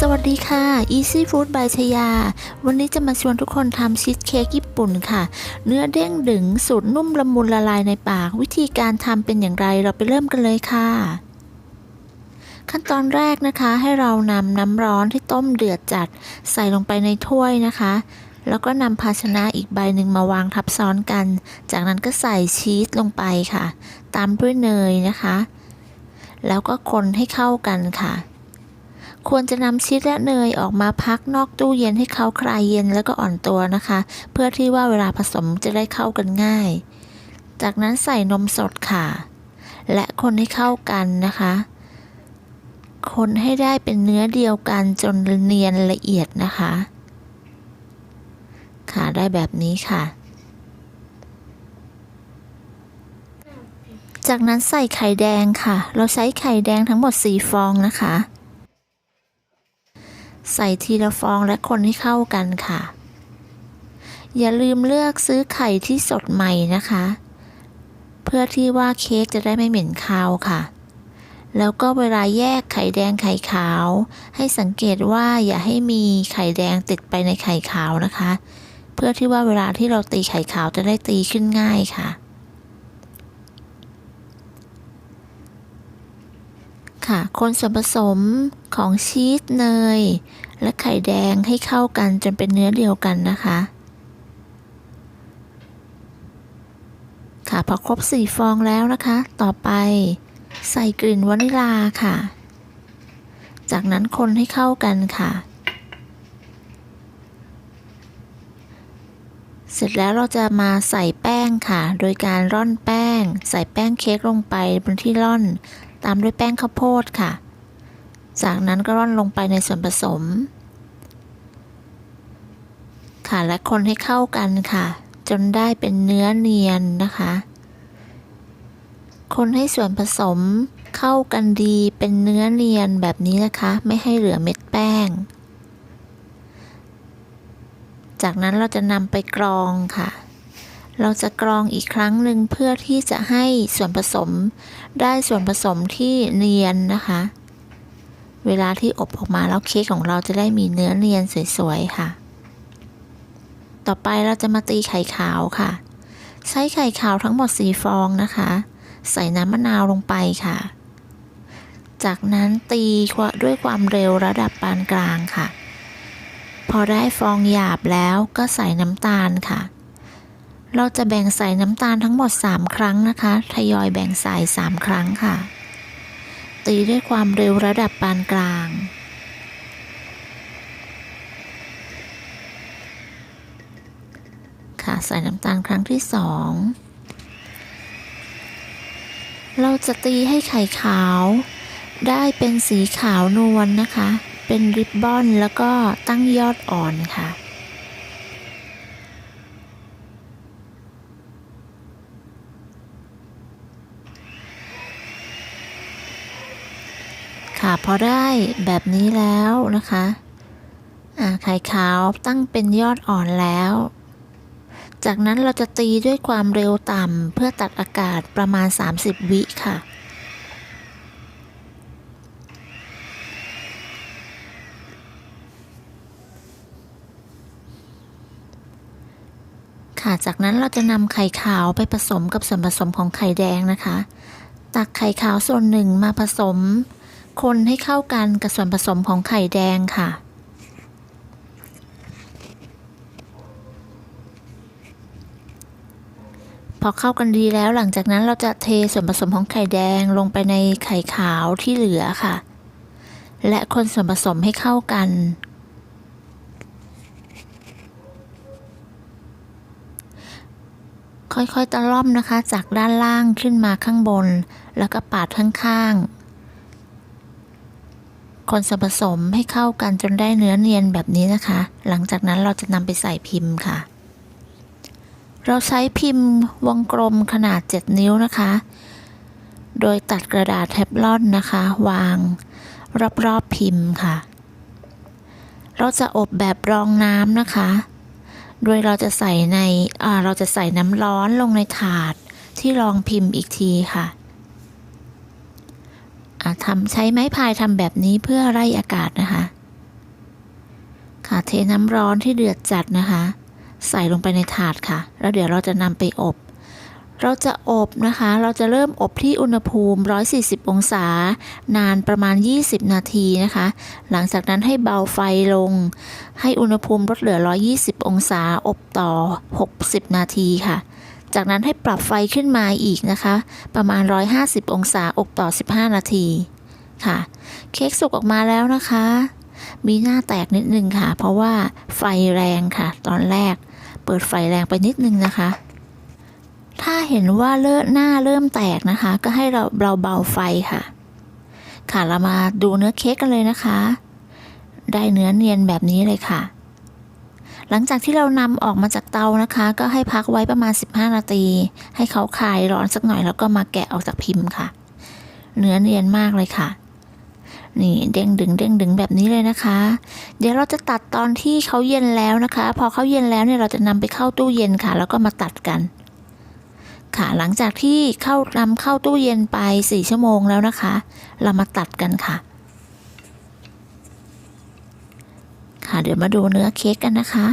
สวัสดีค่ะ Easy Food by ชยา วันนี้จะมาชวนทุกคนทำชีสเค้กญี่ปุ่นค่ะ เนื้อเด้งดึงสูตรนุ่มละมุนละลายในปาก วิธีการทำเป็นอย่างไรเราไปเริ่มกันเลยค่ะ ขั้นตอนแรกนะคะให้เรานำน้ำร้อนที่ต้มเดือดจัด ใส่ลงไปในถ้วยนะคะ แล้วก็นำภาชนะอีกใบหนึ่งมาวางทับซ้อนกัน จากนั้นก็ใส่ชีสลงไปค่ะ ตามด้วยเนยนะคะ แล้วก็คนให้เข้ากันค่ะ ควรจะนำชีสและเนยออกมาพักนอกตู้เย็นให้เขาคลายเย็นแล้วก็อ่อนตัวนะคะ เพื่อที่ว่าเวลาผสมจะได้เข้ากันง่าย จากนั้นใส่นมสดค่ะ และคนให้เข้ากันนะคะ คนให้ได้เป็นเนื้อเดียวกันจนเนียนละเอียดนะคะ ค่ะได้แบบนี้ค่ะจากนั้นใส่ไข่แดงค่ะ เราใช้ไข่แดงทั้งหมด 4 ฟองนะคะ ใส่ทีละฟองและคนให้เข้ากันค่ะ อย่าลืมเลือกซื้อไข่ที่สดใหม่นะคะ เพื่อที่ว่าเค้กจะได้ไม่เหม็นคาวค่ะ แล้วก็เวลาแยกไข่แดงไข่ขาว ให้สังเกตว่าอย่าให้มีไข่แดงติดไปในไข่ขาวนะคะ เพื่อที่ว่าเวลาที่เราตีไข่ขาวจะได้ตีขึ้นง่ายค่ะค่ะ คนส่วนผสมของชีสเนย และไข่แดงให้เข้ากันจนเป็นเนื้อเดียวกันนะคะ ค่ะพอครบ4ฟองแล้วนะคะ ต่อไปใส่กลิ่นวานิลาค่ะ จากนั้นคนให้เข้ากันค่ะ เสร็จแล้วเราจะมาใส่แป้งค่ะ โดยการร่อนแป้ง ใส่แป้งเค้กลงไปบนที่ร่อน ตามด้วยแป้งข้าวโพดค่ะ จากนั้นก็ร่อนลงไปในส่วนผสม ค่ะและคนให้เข้ากันค่ะ จนได้เป็นเนื้อเนียนนะคะ คนให้ส่วนผสมเข้ากันดีเป็นเนื้อเนียนแบบนี้นะคะ ไม่ให้เหลือเม็ดแป้ง จากนั้นเราจะนำไปกรองค่ะเราจะกรองอีกครั้งหนึ่งเพื่อที่จะให้ส่วนผสมได้ส่วนผสมที่เนียนนะคะ เวลาที่อบออกมาแล้วเค้กของเราจะได้มีเนื้อเนียนสวยๆค่ะ ต่อไปเราจะมาตีไข่ขาวค่ะ ใช้ไข่ขาวทั้งหมด4ฟองนะคะ ใส่น้ำมะนาวลงไปค่ะ จากนั้นตีด้วยความเร็วระดับปานกลางค่ะ พอได้ฟองหยาบแล้วก็ใส่น้ำตาลค่ะ เราจะแบ่งใส่น้ำตาลทั้งหมด 3 ครั้งนะคะ ทยอยแบ่งใส่ 3 ครั้งค่ะ ตีด้วยความเร็วระดับปานกลาง ค่ะใส่น้ำตาลครั้งที่2เราจะตีให้ไข่ขาว ได้เป็นสีขาวนวลนนะคะ เป็นริบบอนแล้วก็ตั้งยอดอ่อนค่ะ พอได้แบบนี้แล้วนะคะอ่าไข่ขาวตั้งเป็นยอดอ่อนแล้ว จากนั้นเราจะตีด้วยความเร็วต่ำเพื่อตัดอากาศประมาณ 30 วิค่ะค่ะจากนั้นเราจะนำไข่ขาวไปผสมกับส่วนผสมของไข่แดงนะคะ ตักไข่ขาวส่วนหนึ่งมาผสม คนให้เข้ากันกับส่วนผสมของไข่แดงค่ะ พอเข้ากันดีแล้วหลังจากนั้นเราจะเทส่วนผสมของไข่แดงลงไปในไข่ขาวที่เหลือค่ะ และคนส่วนผสมให้เข้ากันค่อยๆ ตะล่อมนะคะ จากด้านล่างขึ้นมาข้างบน แล้วก็ปาดข้างๆ คนส่วนผสมให้เข้ากันจนได้เนื้อเนียนแบบนี้นะคะ หลังจากนั้นเราจะนำไปใส่พิมพ์ค่ะ เราใช้พิมพ์วงกลมขนาด 7 นิ้วนะคะ โดยตัดกระดาษแทบลอนนะคะ วางรอบๆพิมพ์ค่ะ เราจะอบแบบรองน้ำนะคะ โดยเราจะใส่ในเราจะใส่น้ำร้อนลงในถาดที่รองพิมพ์อีกทีค่ะ ทำใช้ไม้พายทำแบบนี้เพื่อไล่อากาศนะคะ ค่ะเทน้ำร้อนที่เดือดจัดนะคะ ใส่ลงไปในถาดค่ะ แล้วเดี๋ยวเราจะนำไปอบ เราจะอบนะคะ เราจะเริ่มอบที่อุณหภูมิ 140 องศา นานประมาณ 20 นาทีนะคะ หลังจากนั้นให้เบาไฟลง ให้อุณหภูมิลดเหลือ 120 องศา อบต่อ 60 นาทีค่ะ จากนั้นให้ปรับไฟขึ้นมาอีกนะคะ ประมาณ 150 องศาอบต่อ 15 นาทีค่ะ เค้กสุกออกมาแล้วนะคะ มีหน้าแตกนิดนึงค่ะ เพราะว่าไฟแรงค่ะ ตอนแรก เปิดไฟแรงไปนิดนึงนะคะ ถ้าเห็นว่าเลิศหน้าเริ่มแตกนะคะ ก็ให้เราเราเบาไฟค่ะ ค่ะเรามาดูเนื้อเค้กกันเลยนะคะ ได้เนื้อเนียนแบบนี้เลยค่ะ หลังจากที่เรานำออกมาจากเตานะคะ ก็ให้พักไว้ประมาณ 15 นาที ให้เขาคลายร้อนสักหน่อยแล้วก็มาแกะออกจากพิมพ์ค่ะ เนื้อเนียนมากเลยค่ะ นี่เด้งดึงเด้งดึงแบบนี้เลยนะคะ เดี๋ยวเราจะตัดตอนที่เขาเย็นแล้วนะคะ พอเขาเย็นแล้วเนี่ยเราจะนำไปเข้าตู้เย็นค่ะ แล้วก็มาตัดกันค่ะ หลังจากที่เข้านำเข้าตู้เย็นไป 4 ชั่วโมงแล้วนะคะ เรามาตัดกันค่ะ ค่ะ เดี๋ยวมาดูเนื้อเค้กกันนะคะ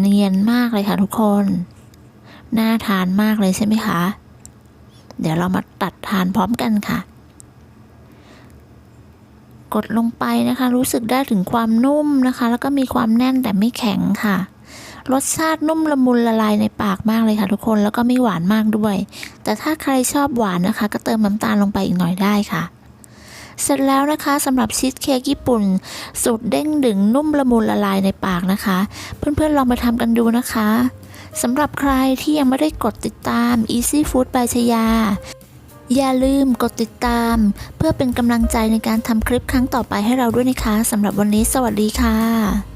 เนียนมากเลยค่ะทุกคน น่าทานมากเลยใช่ไหมคะ เดี๋ยวเรามาตัดทานพร้อมกันค่ะ กดลงไปนะคะ รู้สึกได้ถึงความนุ่มนะคะ แล้วก็มีความแน่นแต่ไม่แข็งค่ะ รสชาตินุ่มละมุนละลายในปากมากเลยค่ะทุกคนแล้วก็ไม่หวานมากด้วย แต่ถ้าใครชอบหวานนะคะ ก็เติมน้ำตาลลงไปอีกหน่อยได้ค่ะ เสร็จแล้วนะคะสำหรับชีสเค้กญี่ปุ่น สูตรเด้งดึงนุ่มละมุนละลายในปากนะคะ เพื่อนๆลองไปทำกันดูนะคะสำหรับใครที่ยังไม่ได้กดติดตาม Easy Food by ชยา อย่าลืมกดติดตาม เพื่อเป็นกำลังใจในการทำคลิปครั้งต่อไปให้เราด้วยนะคะสำหรับวันนี้สวัสดีค่ะ